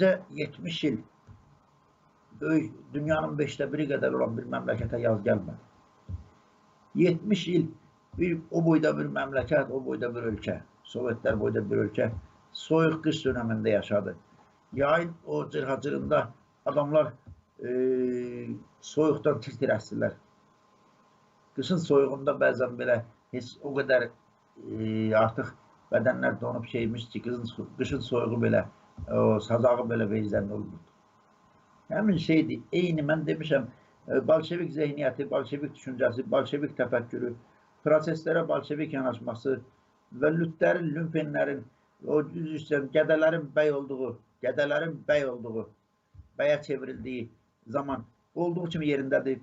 Gecə 70 il böyük dünyanın beşdə biri qədər olan bir məmləkətə yaz gəlmədi. 70 il bir o boyda bir məmləkət, o boyda bir ölkə, Sovetlər boyda bir ölkə soyuq qış dönəmində yaşadı. Yayın o cırhacırında adamlar e, soyuqdan tir-tir əsdilər. Qışın soyuğunda bəzən belə heç o qədər e, artıq bədənlər donub şeymiş ki, qışın soyuğu belə, o sazağı belə vecdən olmurdu. Həmin şeydir. Eyni mən demişəm, e, Bolşevik zehniyyəti, Bolşevik düşüncəsi, Bolşevik təfəkkürü, proseslərə Bolşevik yanaşması və lütlərin, lümpenlərin, o düz üstən qədələrin bəy olduğu, qədələrin bəy olduğu, bəyə çevrildiyi zaman olduğu kimi yerindədir.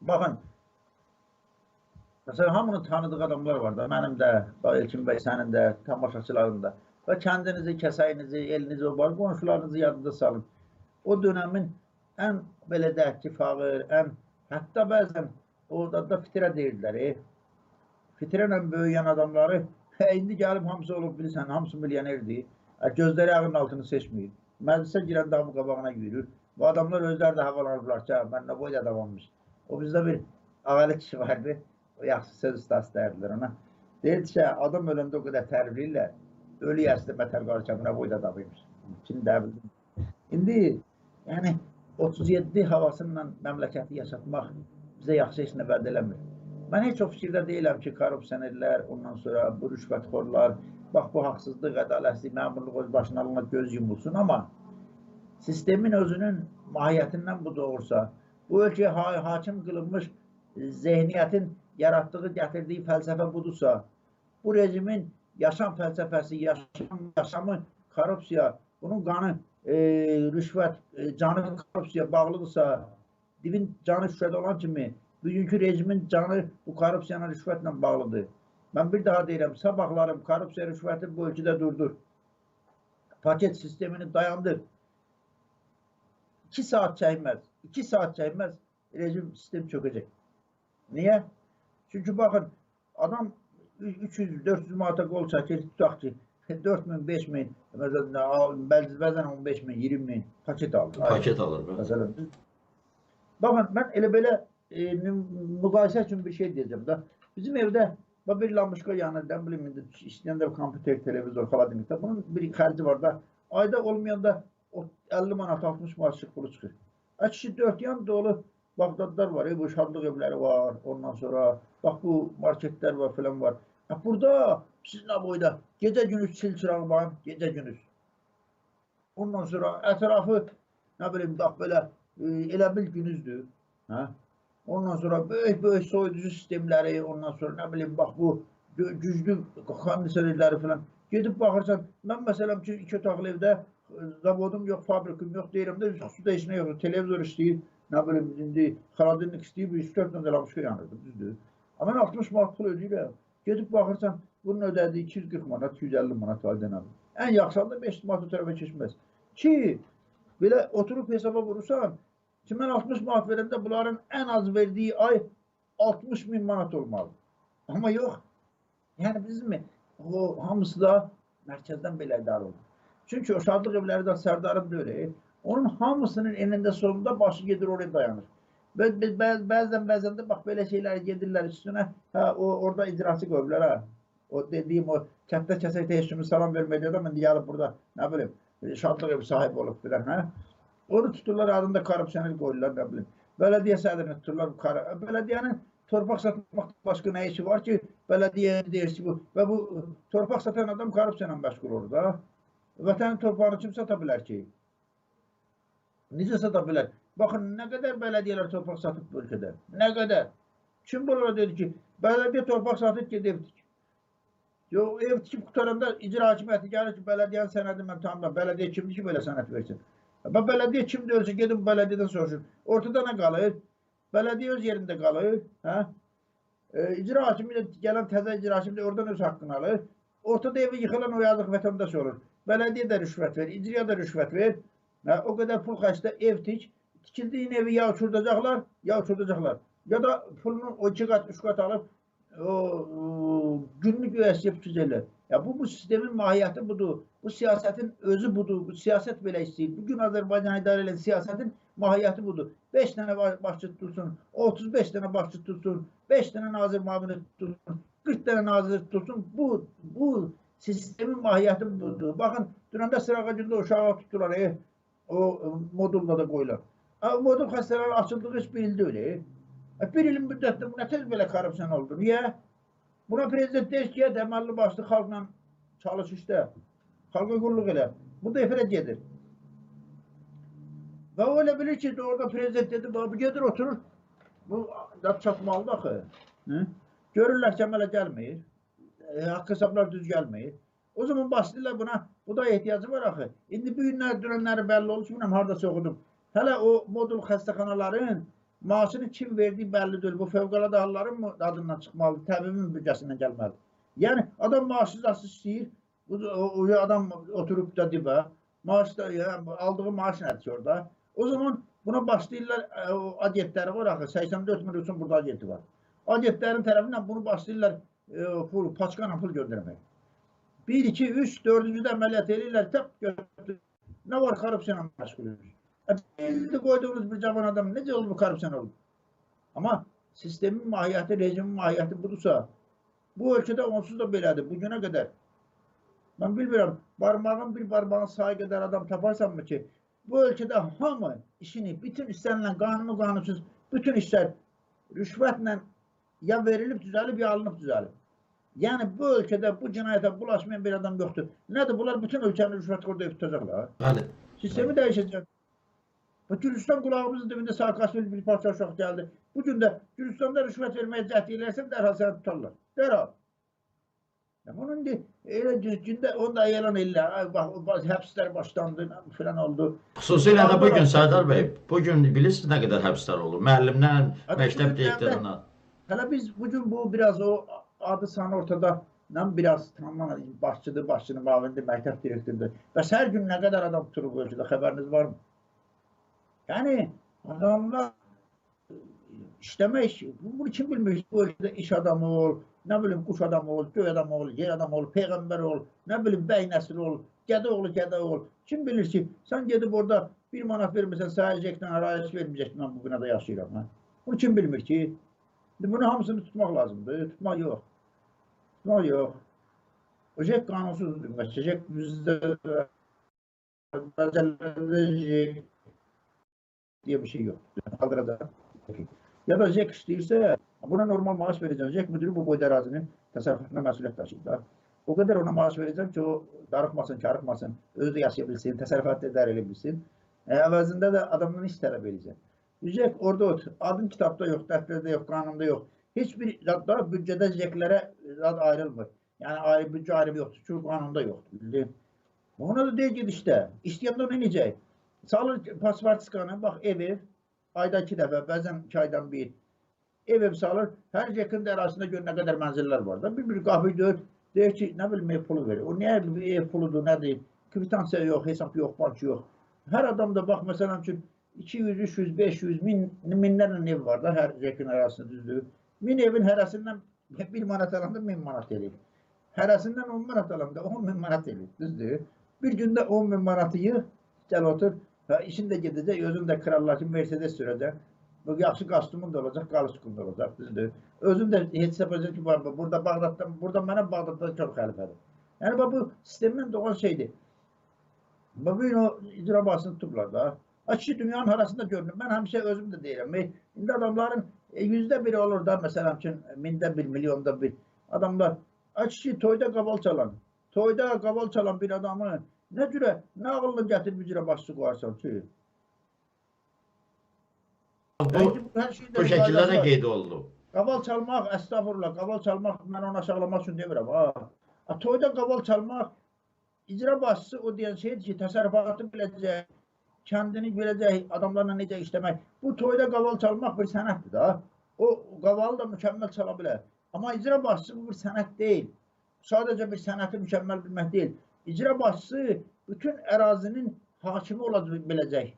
Baxın, məsələn, hamının tanıdığı adamlar var da, mənim də, Elçin bəy, sənin də, tamaşaçıların da və kəndinizi, kəsəyinizi, elinizi, o var, qonşularınızı yadında salın o dönemin en belə deyək ki, fağır, ən hətta bəzən orada da fitrə deyirlər. E, fitrə böyüyən adamları indi gəlib hamısı olub bilirsən, hamısı milyonerdir. E, gözləri ağın altını seçməyir. Məclisə girən damı qabağına yürür. Bu adamlar özləri də havalanırlar ki, mən nə boyda adammış. O bizdə bir ağalı kişi vardı. O yaxşı söz ustası dərdilər ona. Deyirdi ki, adam öləndə o qədər tərifləyirlər. Ölü yaşlı mətər qarşı nə boyda adamıymış. Şimdi də bildim. İndi Yəni 37 havasıyla məmləkəti yaşatmaq bizə yaxşı heç nə vəd eləmir. Mən heç o fikirdə deyiləm ki, korrupsionerlər, ondan sonra bu rüşvətxorlar, bax bu haqsızlıq, ədalətsizlik, məmurluq öz başına alınır, göz yumulsun, amma sistemin özünün mahiyyətindən bu doğursa, bu ölkəyə ha hakim qılınmış zehniyyətin yaratdığı, gətirdiyi fəlsəfə budursa, bu rejimin yaşam fəlsəfəsi, yaşam, yaşamı korrupsiya, bunun qanı e, rüşvət, e, canı korrupsiyaya bağlıdırsa, divin canı rüşvət olan kimi, bugünkü rejimin canı bu korrupsiyana rüşvətlə bağlıdır. Mən bir daha deyirəm, sabahlarım korrupsiya rüşvəti bu ölkədə durdur. Paket sistemini dayandır. 2 saat çəkməz, 2 saat çəkməz rejim sistem çökəcək. Niyə? Çünki baxın, adam 300-400 manata qol çəkir, tutaq ki, 4 min, 5 min, bəzən 15 min, 20 min paket aldı. Paket alır. Məsələn. Baxın, mən elə belə e, müqayisə üçün bir şey deyəcəm da. Bizim evdə bir lambuşka yanır, nə bilim, indi işləyəndə kompüter, televizor, xaladenikdə. Bunun bir xərci var da. Ayda olmayanda 50 manat, 60 manat çıxır. A kişi dört yan dolu Bağdadlar var, ev şadlıq evləri var. Ondan sonra bax bu marketlər var filan var. Burada sizin boyda gece gündüz sil çırağı var, gece gündüz. Ondan sonra etrafı ne bileyim bak böyle e, elə bil günüzdür. Ha? Ondan sonra böyük böyük soyuducu sistemləri, ondan sonra ne bileyim bak bu güclü kondisyonerləri falan. Gedib baxırsan, mən məsələn ki, iki otaqlı evdə e, zavodum yox, fabrikim yox deyirəm də, su dəyişmə yox, televizor işləyir, nə bilim, indi xaladinlik istəyir, bu 3-4 dənə lamışqa yanırdı, düzdür. Amma mən 60 manat pul ödəyirəm. Gedib baxırsan, bunun ödədiyi 240 manat, 250 manat aydın abi. Ən yaxşısı 5 manat o tərəfə keçməz. Ki, belə oturub hesaba vurursan, ki, mən 60 manat verəndə bunların ən az verdiyi ay 60 min manat olmalı. Amma yox, yəni bizim o hamısı da mərkəzdən belə idarə olur. Çünki o şadlıq evləri də Sərdarın da öyle. Onun hamısının enində sonunda başı gedir oraya dayanır. Bəzən bəzən də bax belə şeylər gedirlər üstünə. Hə o orada icraçı qoyublar ha. O dediyim o kəndə kəsək heç salam verməyə də mən gəlib burada nə bilim şadlıq evi sahibi olub filan hə. Onu tuturlar adında korrupsioner qoyurlar nə bilim. Bələdiyyə sədrini tuturlar. Bələdiyyənin torpaq satmaq başqa nə işi var ki, bələdiyyə deyir ki, bu və bu torpaq satan adam korrupsiya ilə məşğul olur da. Vətənin torpağını kim sata bilər ki? Necə sata bilər? Baxın, nə qədər bələdiyyələr torpaq satıb bu ölkədə? Nə qədər? Kim bunlara dedi ki, bələdiyyə torpaq satıb ki, ev tik. Yo, ev tikib qutaranda icra hakimiyyəti gəlir ki, bələdiyyənin sənədi mən tanımda. Bələdiyyə kimdir ki, belə sənət versin? Və bələdiyyə kimdir ölsə, gedin bələdiyyədən soruşun. Ortada nə qalır? Bələdiyyə öz yerində qalır. Hə? E, icra hakimiyyəti gələn təzə icra hakimiyyəti oradan öz haqqını alır. Ortada evi yıxılan o yazıq vətəndaş olur. Bələdiyyə də rüşvət verir, icraya da rüşvət verir. Hə? O qədər pul xərcdə ev tik. Tikildiğin evi ya uçuracaklar ya uçuracaklar. Ya da pulunu o iki kat, üç kat alıp o, o günlük üyesi yapıcıları. Ya bu bu sistemin mahiyeti budur. Bu siyasetin özü budur. Bu siyaset böyle istiyor. Bugün Azerbaycan idare eden siyasetin mahiyeti budur. 5 tane baş- başçı tutsun, 35 tane başçı tutsun, 5 tane nazır mamunu tutsun, 40 tane nazır tutsun. Bu bu sistemin mahiyeti budur. Bakın dünəndə sırağacında uşağı tuttular. E, o e, modulla da koyular. Modul hastaneler açıldığı hiç bilindi öyle. E, bir ilin müddetinde bu ne tez böyle korrupsiyon oldu. Niye? Buna prezident deyir ki, deməli başlı xalqla çalış işte. Xalqa qulluq elə. Bu da efirət gedir. Və o elə bilir ki, orada prezident dedi, bu gedir oturur. Bu da çatmalıdır axı. Hı? Görürlər ki, əmələ gəlmir. E, haqq hesablar düz gəlmir. O zaman başlayırlar buna, bu da ehtiyacı var axı. İndi bu günlər dünənləri bəlli olmuş, bilmirəm hardasa oxudum. Hələ o modul xəstəxanaların maaşını kim verdiyi bəlli deyil. Bu fövqəladə halların adından çıxmalıdır, təbimin büdcəsindən gəlməlidir. Yəni adam maaşsız istəyir. Bu o, adam oturub da dibə. Maaş da yəni, aldığı maaş nədir orada? O zaman buna başlayırlar e, o adiyetləri var axı 84 milyon üçün burada adiyeti var. Adiyetlərin tərəfindən bunu başlayırlar e, pul, paçkana pul göndərmək. 1, 2, 3, 4-cü də əməliyyat eləyirlər, tap götür. Nə var korrupsiyona məşğulüdür. E, Bildi qoyduğunuz bir cavan adam necə olur bu korrupsiyon olur? Amma sistemin mahiyyəti, rejimin mahiyyəti budursa, bu ölkədə onsuz da belədir, bu günə qədər. Mən bilmirəm, barmağın bir barmağın sayı qədər adam taparsanmı ki, bu ölkədə hamı işini, bütün istənilən qanunu qanunsuz, bütün işlər rüşvətlə ya verilib düzəlib, ya alınıb düzəlib. Yəni bu ölkədə bu cinayətə bulaşmayan bir adam yoxdur. Nədir? Bunlar bütün ölkəni rüşvət orada tutacaqlar. Bəli. Sistemi dəyişəcək. Bu Gürcistan qulağımızın dibində Saakasvili bir parça uşaq gəldi. Bu gün də Gürcistanda rüşvət verməyə cəhd elərsən dərhal səni tutarlar. Dərhal. Ya bunun indi elə gündə onu da elan. Ay, Bax, həbslər başlandı, filan oldu. Xüsusilə də bu gün Sərdar bəy, bu gün bilirsiniz nə qədər həbslər olur? Müəllimdən, məktəb bu direktorundan. Hələ biz bugün bu biraz o adı sanı ortada Lan biraz tamam başçıdır, başçının mavindi, məktəb direktorudur. Bəs hər gün nə qədər adam tuturub bu ölkədə xəbəriniz varmı? Yəni adamlar işləmək, bunu kim bilmir? Bu ölkədə iş adamı ol, nə bilim quş adamı ol, göy adamı ol, yer adamı ol, peyğəmbər ol, nə bilim bəy nəsli ol, gədə oğlu gədə ol. Kim bilir ki, sən gedib orada bir manat vermirsən, səhərcəkdən arayış verməyəcəksən, mən bu binada yaşayıram. Hə? Bunu kim bilmir ki? Bunu hamısını tutmaq lazımdır. Tutmaq yox. Tutmaq yox. O şey qanunsuzdur. Məsələn, məzəllərdə diye bir şey yok. Kaldıracak. Ya da JEK işləyirsə, buna normal maaş verəcəm. JEK müdürü bu boyda ərazinin təsərrüfatına məsuliyyət daşıyır da. O qədər ona maaş verəcəm ki, o darıxmasın, karıxmasın, özü də yaşaya bilsin, təsərrüfatı da idarə edə bilsin. E, əvəzində də adamdan iş tələb edəcək. JEK orada otur. Adın kitabda yox, dəftərdə yox, qanunda yox. Heç bir da büdcədə JEK-lərə ad ayrılmır. Yəni ayrı büdcə ayrımı yoxdur. Çünki qanunda yoxdur. Bildin? Ona da deyil ged. İstəyəndə onu eləyəcək. Salır paspartiskanı, bax ev ev, ayda iki dəfə, bəzən iki aydan bir. Ev ev salır, hər yakın arasında gör nə qədər mənzillər var da. Bir-bir qapı döyür, deyir ki, nə bilim ev pulu verir. O niyə ev puludur, nədir? Kvitansiya yox, hesab yox, bank yox. Hər adamda bax, məsələn üçün 200, 300, 500, min, minlərlə ev var da hər yakın arasında düzdür. Min evin hərəsindən 1 manat alanda 1000 manat eləyir. Hərəsindən 10 manat alanda 10 min manat eləyir, düzdür? Bir gündə 10 min manatı yığ, gəl otur. Və işin də gedəcək, özün də krallar kimi Mercedes sürəcək. Bu yaxşı kostyumun da olacaq, qalışqın da olacaq, düzdür? Özün də heç yapacaq ki, var, burada Bağdadda, burada mənə Bağdadda çox xəlifədir. Yəni bax, bu sistemdən doğan şeydir. Bax, bu gün o icra basını tutublar da. Açı dünyanın arasında görünür. Mən həmişə özüm də deyirəm. e, İndi adamların e, yüzdə biri olur da, məsələn üçün, mində bir, milyonda bir. Adamlar, açı toyda qaval çalan, toyda qaval çalan bir adamı nə cürə, nə ağılla gətirib icra başçı qoyarsan ki? Bu, bu şəkildə də qeyd olundu. Qaval çalmaq, əstəğfurullah, qaval çalmaq mən onu aşağılamaq üçün demirəm. Ha. A, toyda qaval çalmaq icra başçısı o deyən şeydir ki, təsərrüfatı biləcək, kəndini biləcək, adamlarla necə işləmək. Bu toyda qaval çalmaq bir sənətdir da. O qavalı da mükəmməl çala bilər. Amma icra başçısı bu bir sənət deyil. Sadəcə bir sənəti mükəmməl bilmək deyil. İcra başçısı bütün ərazinin hakimi ola biləcək.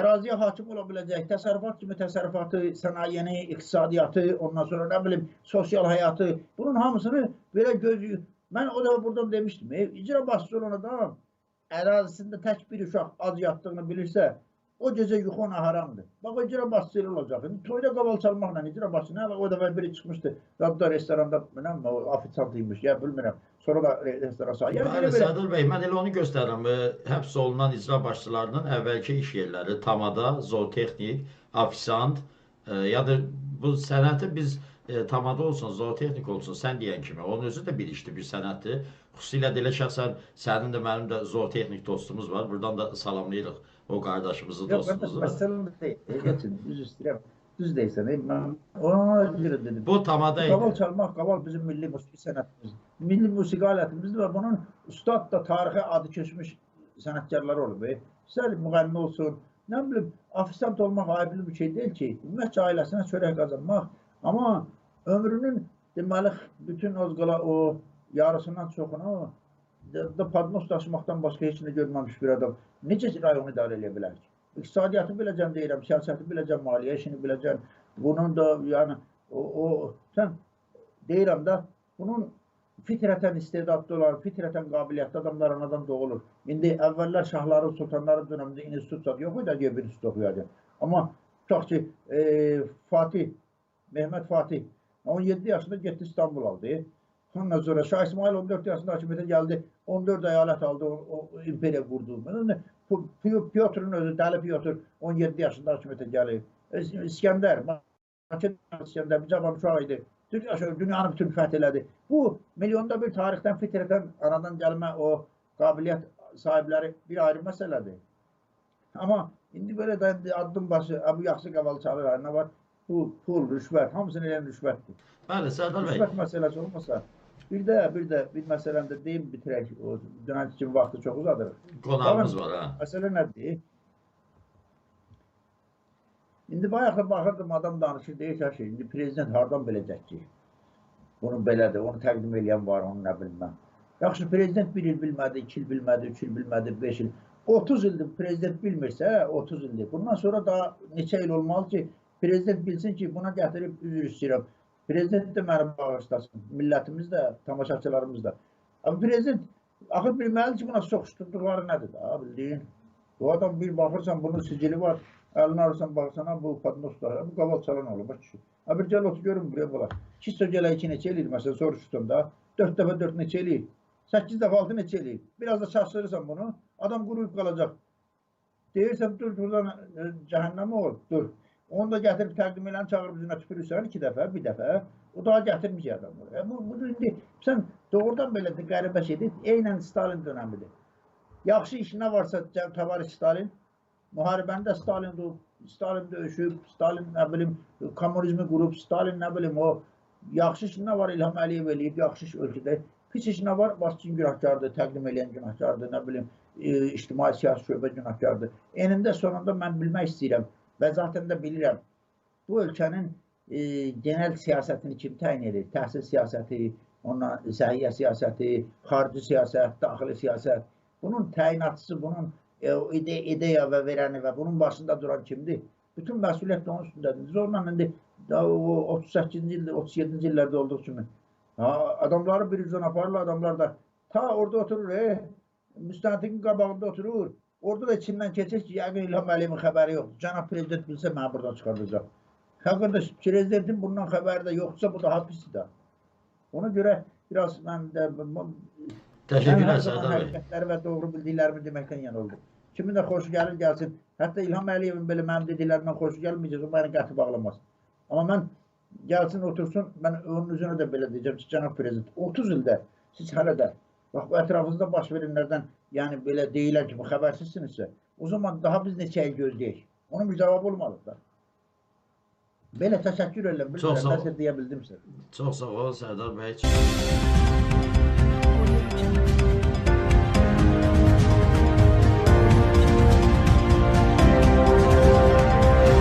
əraziyə hakim ola biləcək təsərrüfat kimi təsərrüfatı, sənayeni, iqtisadiyyatı, ondan sonra nə bilim sosial həyatı, bunun hamısını belə göz mən o da buradan demişdim. E, icra başçısı olan adam ərazisində tək bir uşaq ac yatdığını bilirsə, o gecə yuxu ona haramdır. Bax o icra başçısı elə olacaq. İndi toyda qaval çalmaqla icra başçısı nə o dəfə biri çıxmışdı. Radda restoranda bilmirəm, o ofisiant imiş, ya bilmirəm. Sonra da re- restoran sahibi. Yəni Bəli, belə Sədr bəy, mən elə onu göstərirəm. Həbs olunan icra başçılarının əvvəlki iş yerləri Tamada, zootexnik, ofisant, e, ya da bu sənəti biz e, Tamada olsun, zootexnik olsun, sən deyən kimi, onun özü də bir işdir, bir sənətdir. Xüsusilə də elə şəxsən sənin də mənim də zootexnik dostumuz var. Buradan da salamlayırıq o qardaşımızı, qardaş, dostumuzu. məsələn deyil. Geçin, düz istəyirəm. Düz Mən ona görə dedim. Bu Tamada idi. Qaval çalmaq, qaval bizim milli musiqi sənətimiz. Milli musiqi alətimizdir və bunun ustad da tarixə adı keçmiş sənətkarlar olub. İstər müğənni olsun, nə bilim, ofisant olmaq ayblı bir şey deyil ki. Ümumiyyətcə ailəsinə çörək qazanmaq. Amma ömrünün deməli bütün o qala o yarısından çoxunu da, padnos daşımaqdan başqa heç nə görməmiş bir adam necə rayonu idarə edə bilər ki? İqtisadiyyatı biləcəm deyirəm, siyasəti biləcəm, maliyyə işini biləcəm. Bunun da yəni o, o sən deyirəm də bunun fitrətən istedadlı olan, fitrətən qabiliyyətli adamlar anadan doğulur. İndi əvvəllər şahların, sultanların dövründə institut zad yox idi, bir institut oxuyacaq. Amma tutaq ki, e, Fatih, Mehmet Fatih 17 yaşında getdi İstanbul aldı. Ondan sonra Şah İsmail 14 yaşında hakimiyyətə gəldi. 14 əyalət aldı, o, o imperiya qurdu. Pyotr'un özü, Dəli Pyotr 17 yaşında hakimiyyətə gəlir. İs- İskəndər, Makedon İskəndər bir cavan uşaq idi. Dünya, dünyanı bütün fəth elədi. Bu milyonda bir tarixdən fitrətən anadan gəlmə o qabiliyyət sahibləri bir ayrı məsələdir. Amma indi belə də addım başı, "A, bu yaxşı qaval çalır, nə var? Bu pul, rüşvət, hamısını eləyən rüşvətdir. Bəli, Sərdar bəy. Rüşvət məsələsi olmasa, bir də bir də bir məsələni də deyim bitirək. O dünənki kimi vaxtı çox uzadırıq. Qonağımız var ha. Məsələ nədir? İndi bayaq da baxırdım adam danışır, deyir ki, şey, indi prezident hardan biləcək ki? Bunu belədir, onu təqdim edən var, onu nə bilməm. Yaxşı, prezident bir il bilmədi, iki il bilmədi, üç il bilmədi, beş il. 30 ildir prezident bilmirsə, 30 ildir. Bundan sonra daha neçə il olmalı ki, prezident bilsin ki, buna gətirib üzr istəyirəm. Prezident də məni bağışlasın, millətimiz də, tamaşaçılarımız da. Amma prezident axı bilməli ki, buna soxuşdurduqları nədir da, bildiyin. Bu adam bir baxırsan, bunun sicili var. Əlini alırsan, baxırsan, ha, bu padnoslar, bu qaval çalan olur, bax kişi. Ha, bir gəl otur görün buraya bula. Kişi gələ iki neçə eləyir, məsələn, soruşdum da. Dörd dəfə dörd neçə eləyir. Səkkiz dəfə altı neçə eləyir. Biraz da çaşdırırsan bunu, adam quruyub qalacaq. Deyirsən, dur, buradan e, cəhənnəmə ol, dur. Onu da gətirib təqdim eləni çağırıb üzünə tüpürürsən iki dəfə, bir dəfə. O daha gətirməyəcək adam buraya. Bu, bu indi sən doğrudan belə qəribə şeydir. Eynən Stalin dönəmidir. Yaxşı iş nə varsa Tavari Stalin, müharibəni də Stalin qurub, Stalin döyüşüb, Stalin nə bilim kommunizmi qurub, Stalin nə bilim o yaxşı iş nə var İlham Əliyev eləyib, yaxşı iş ölkədə. Pis iş nə var? Başçın günahkardır, təqdim edən günahkardır, nə bilim e, ictimai siyasi şöbə günahkardır. Enində sonunda mən bilmək istəyirəm və zaten də bilirəm. Bu ölkənin e, genel siyasətini kim təyin edir? Təhsil siyasəti, ondan səhiyyə siyasəti, xarici siyasət, daxili siyasət. Bunun təyinatçısı, bunun e, ide ideya və verəni və bunun başında duran kimdir? Bütün məsuliyyət onun üstündədir. Zorla indi da o 38-ci ildə, 37-ci illərdə olduğu kimi ha, adamları bir üzdən aparırlar, adamlar da ta orada oturur, e, müstəntiqin qabağında oturur. Orada da içindən keçir ki, yəqin İlham Əliyevin xəbəri yoxdur. Cənab prezident bilsə məni buradan çıxardacaq. Ha qardaş, prezidentin bundan xəbəri də yoxdursa bu daha pisdir də. Ona görə biraz mən də mən Təşəkkürlər hər zaman Sərdar bəy. həqiqətləri və doğru bildiklərimi deməkdən yana oldum. Kimin də xoşu gəlir gəlsin. Hətta İlham Əliyevin belə mənim dediklərimdən xoşu gəlməyəcək, o məni qəti bağlamaz. Amma mən gəlsin otursun, mən onun üzünə də belə deyəcəm ki, cənab prezident, 30 ildə siz hələ də bax bu ətrafınızda baş verənlərdən, yəni belə deyirlər ki, bu xəbərsizsinizsə, o zaman daha biz neçə il gözləyək? Onun bir cavabı olmalı da. Belə təşəkkür edirəm. Çox sağ ol. Deyə bildimsə. Çox sağ ol Sərdar bəy.